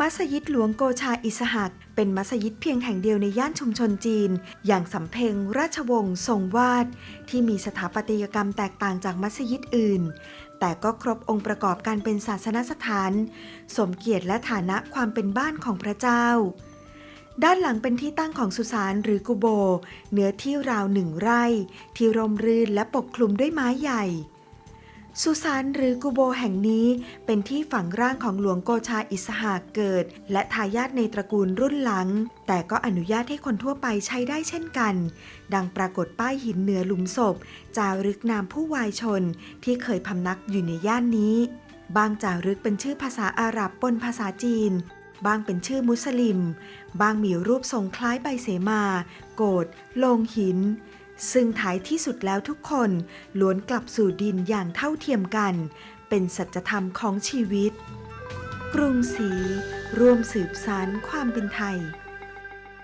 มัสยิดหลวงโกชาอิสหัก เป็นมัสยิดเพียงแห่งเดียวในย่านชุมชนจีน อย่างสำเพ็งราชวงศ์ทรงวาด ที่มีสถาปัตยกรรมแตกต่างจากมัสยิดอื่น แต่ก็ครบองค์ประกอบการเป็นศาสนสถาน สมเกียรติและฐานะความเป็นบ้านของพระเจ้า ด้านหลังเป็นที่ตั้งของสุสานหรือกุโบ เนื้อที่ราวหนึ่งไร่ ที่ร่มรื่นและปกคลุมด้วยไม้ใหญ่ สุสานหรือกุโบแห่งนี้เป็นที่ฝังร่างของหลวงโกชาอิสหาเกิด และทายาทในตระกูลรุ่นหลัง แต่ก็อนุญาตให้คนทั่วไปใช้ได้เช่นกัน ดังปรากฏป้ายหินเหนือหลุมศพ จารึกนามผู้วายชนที่เคยพำนักอยู่ในย่านนี้ บางจารึกเป็นชื่อภาษาอาหรับปนภาษาจีน บางเป็นชื่อมุสลิม บางมีรูปทรงคล้ายใบเสมา โกดโลงหิน ซึ่งท้ายที่สุดแล้วทุกคนล้วนกลับสู่ดินอย่างเท่าเทียมกัน เป็นสัจธรรมของชีวิต กรุงศรีร่วมสืบสารความเป็นไทย